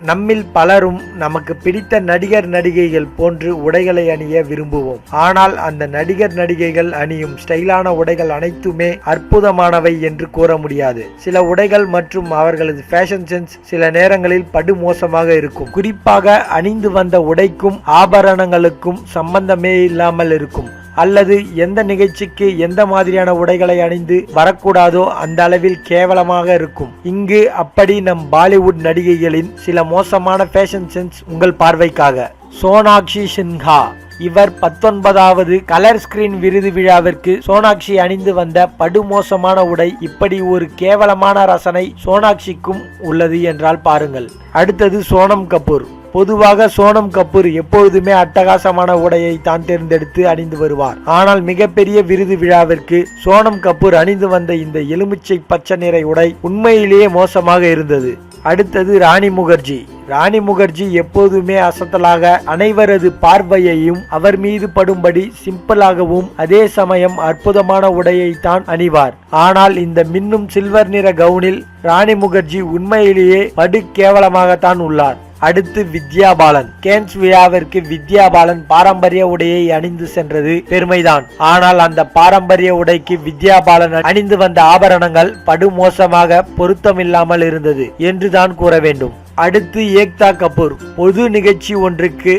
நம்மில் பலரும் நமக்கு பிடித்த நடிகர் நடிகைகள் போன்று உடைகளை அணிய விரும்புவோம். ஆனால் அந்த நடிகர் நடிகைகள் அணியும் ஸ்டைலான உடைகள் அனைத்துமே அற்புதமானவை என்று கூற முடியாது. சில உடைகள் மற்றும் அவர்களது ஃபேஷன் சென்ஸ் சில நேரங்களில் படுமோசமாக இருக்கும். குறிப்பாக அணிந்து வந்த உடைக்கும் ஆபரணங்களுக்கும் சம்பந்தமே இல்லாமல் இருக்கும். அல்லது எந்த நிகழ்ச்சிக்கு எந்த மாதிரியான உடைகளை அணிந்து வரக்கூடாதோ அந்த அளவில் கேவலமாக இருக்கும். இங்கு அப்படி நம் பாலிவுட் நடிகைகளின் சில மோசமான ஃபேஷன் சென்ஸ் உங்கள் பார்வைக்காக. சோனாக்ஷி சின்ஹா இவர் பத்தொன்பதாவது கலர் ஸ்கிரீன் விருது விழாவிற்கு சோனாக்ஷி அணிந்து வந்த படுமோசமான உடை இப்படி ஒரு கேவலமான ரசனை சோனாக்ஷிக்கும் உள்ளது என்றால் பாருங்கள். அடுத்தது சோனம் கபூர். பொதுவாக சோனம் கபூர் எப்பொழுதுமே அட்டகாசமான உடையை தான் தேர்ந்தெடுத்து அணிந்து வருவார். ஆனால் மிகப்பெரிய விருது விழாவிற்கு சோனம் கபூர் அணிந்து வந்த இந்த எலுமிச்சை பச்சை நிற உடை உண்மையிலேயே மோசமாக இருந்தது. அடுத்தது ராணி முகர்ஜி. ராணி முகர்ஜி எப்போதுமே அசத்தலாக அனைவரது பார்வையையும் அவர் மீது படும்படி சிம்பிளாகவும் அதே சமயம் அற்புதமான உடையை தான் அணிவார். ஆனால் இந்த மின்னும் சில்வர் நிற கவுனில் ராணி முகர்ஜி உண்மையிலேயே படு கேவலமாகத்தான் உள்ளார். அடுத்து வித்யா பாலன் கேன்ஸ் விழாவிற்கு வித்யா பாலன் பாரம்பரிய உடையை அணிந்து சென்றது பெருமைதான். ஆனால் அந்த பாரம்பரிய உடைக்கு வித்யா பாலன் அணிந்து வந்த ஆபரணங்கள் படுமோசமாக பொருத்தமில்லாமல் இருந்தது என்றுதான் கூற வேண்டும். அடுத்து ஏக்தா கபூர். பொது நிகழ்ச்சி ஒன்றுக்கு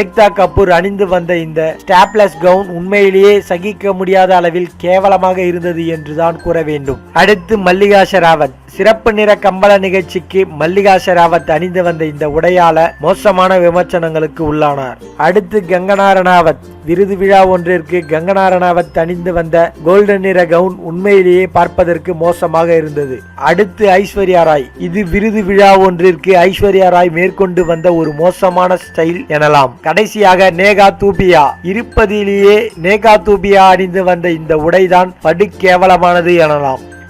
ஏக்தா கபூர் அணிந்து வந்த இந்த ஸ்டாப்லெஸ் கவுன் உண்மையிலேயே சகிக்க முடியாத அளவில் கேவலமாக இருந்தது என்றுதான் கூற வேண்டும். அடுத்து மல்லிகா ஷெராவத் சிறப்பு நிற கம்பள நிகழ்ச்சிக்கு மல்லிகா ஷெராவத் அணிந்து வந்த இந்த உடையால மோசமான விமர்சனங்களுக்கு உள்ளானார். அடுத்து கங்கனா ரணாவத் விருது விழா ஒன்றிற்கு கங்கனா ரணாவத் அணிந்து வந்த கோல்டன் நிற கவுன் உண்மையிலேயே பார்ப்பதற்கு மோசமாக இருந்தது. அடுத்து ஐஸ்வர்யா ராய். இது விருது விழா ஒன்றிற்கு ஐஸ்வர்யா ராய் மேற்கொண்டு வந்த ஒரு மோசமான ஸ்டைல் எனலாம். கடைசியாக நேகா தூபியா. இருப்பதிலேயே நேகா தூபியா அணிந்து வந்த இந்த உடைதான் படு கேவலமானது எனலாம்.